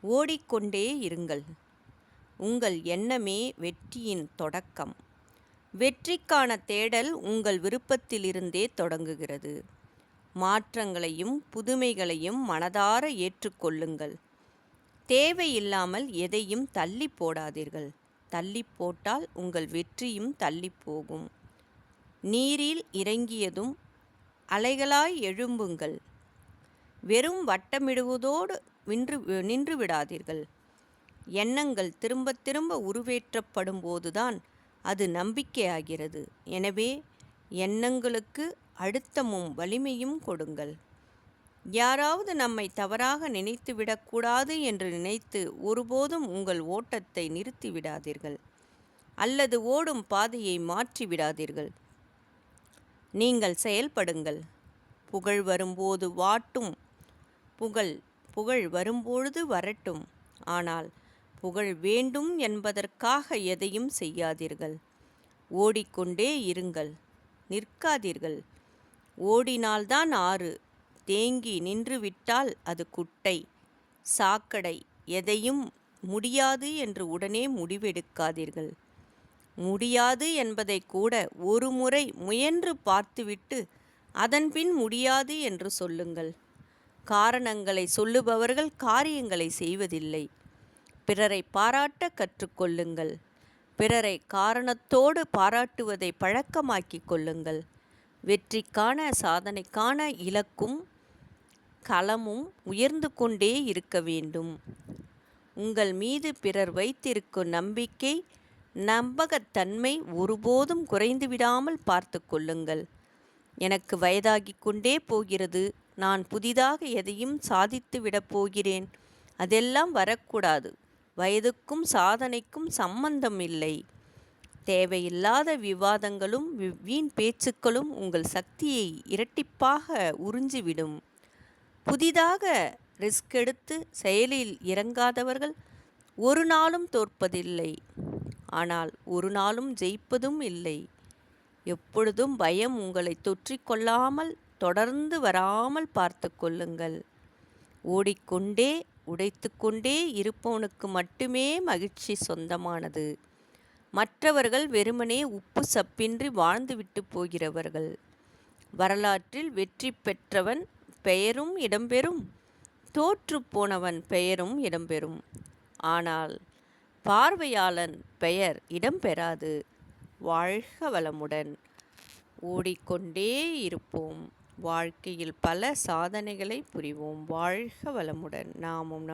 ஓடிக்கொண்டே இருங்கள். உங்கள் எண்ணமே வெற்றியின் தொடக்கம். வெற்றிக்கான தேடல் உங்கள் விருப்பத்திலிருந்தே தொடங்குகிறது. மாற்றங்களையும் புதுமைகளையும் மனதார ஏற்றுக்கொள்ளுங்கள். தேவையில்லாமல் எதையும் தள்ளி போடாதீர்கள். தள்ளி போட்டால் உங்கள் வெற்றியும் தள்ளி போகும். நீரில் இறங்கியதும் அலைகளாய் எழும்புங்கள். வெறும் வட்டமிடுவதோடு நின்று நின்று விடாதீர்கள். எண்ணங்கள் திரும்ப திரும்ப உருவேற்றப்படும் போதுதான் அது நம்பிக்கையாகிறது. எனவே எண்ணங்களுக்கு அழுத்தமும் வலிமையும் கொடுங்கள். யாராவது நம்மை தவறாக நினைத்துவிடக்கூடாது என்று நினைத்து ஒருபோதும் உங்கள் ஓட்டத்தை நிறுத்திவிடாதீர்கள். அல்லது ஓடும் பாதையை மாற்றி விடாதீர்கள் நீங்கள் செயல்படுங்கள். புகழ் வரும்போது வாட்டும் புகழ் புகழ் வரும்பொழுது வரட்டும். ஆனால் புகழ் வேண்டும் என்பதற்காக எதையும் செய்யாதீர்கள். ஓடிக்கொண்டே இருங்கள் நிற்காதீர்கள். ஓடினால்தான் ஆறு தேங்கி நின்றுவிட்டால் அது குட்டை. சாக்கடை எதையும் முடியாது என்று உடனே முடிவெடுக்காதீர்கள். முடியாது என்பதை கூட ஒரு முறை முயன்று பார்த்துவிட்டு அதன்பின் முடியாது என்று சொல்லுங்கள். காரணங்களை சொல்லுபவர்கள் காரியங்களை செய்வதில்லை. பிறரை பாராட்ட கற்றுக்கொள்ளுங்கள். பிறரை காரணத்தோடு பாராட்டுவதை பழக்கமாக்கிக் கொள்ளுங்கள். வெற்றிக்கான சாதனைக்கான இலக்கும் களமும் உயர்ந்து கொண்டே இருக்க வேண்டும். உங்கள் மீது பிறர் வைத்திருக்கும் நம்பிக்கை நம்பகத்தன்மை ஒருபோதும் குறைந்துவிடாமல் பார்த்து கொள்ளுங்கள். எனக்கு வயதாகி கொண்டே போகிறது. நான் புதிதாக எதையும் சாதித்து விடப் போகிறேன். அதெல்லாம் வரக்கூடாது. வயதுக்கும் சாதனைக்கும் சம்பந்தம் இல்லை. தேவையில்லாத விவாதங்களும் வீண் பேச்சுக்களும் உங்கள் சக்தியை இரட்டிப்பாக உறிஞ்சிவிடும். புதிதாக ரிஸ்க் எடுத்து செயலில் இறங்காதவர்கள் ஒரு நாளும் தோற்பதில்லை. ஆனால் ஒரு நாளும் ஜெயிப்பதும் இல்லை. எப்பொழுதும் பயம் உங்களை தொற்றிக்கொள்ளாமல் தொடர்ந்து வராமல் பார்த்து கொள்ளுங்கள். ஓடிக்கொண்டே உடைத்து கொண்டே இருப்பவனுக்கு மட்டுமே மகிழ்ச்சி சொந்தமானது. மற்றவர்கள் வெறுமனே உப்பு சப்பின்றி வாழ்ந்துவிட்டு போகிறவர்கள். வரலாற்றில் வெற்றி பெற்றவன் பெயரும் இடம்பெறும். தோற்று போனவன் பெயரும் இடம்பெறும். ஆனால் பார்வையாளன் பெயர் இடம்பெறாது. வாழ்க வளமுடன். ஓடிக்கொண்டே இருப்போம். வாழ்க்கையில் பல சாதனைகளை புரிவோம். வாழ்க வளமுடன். நாமும் நம்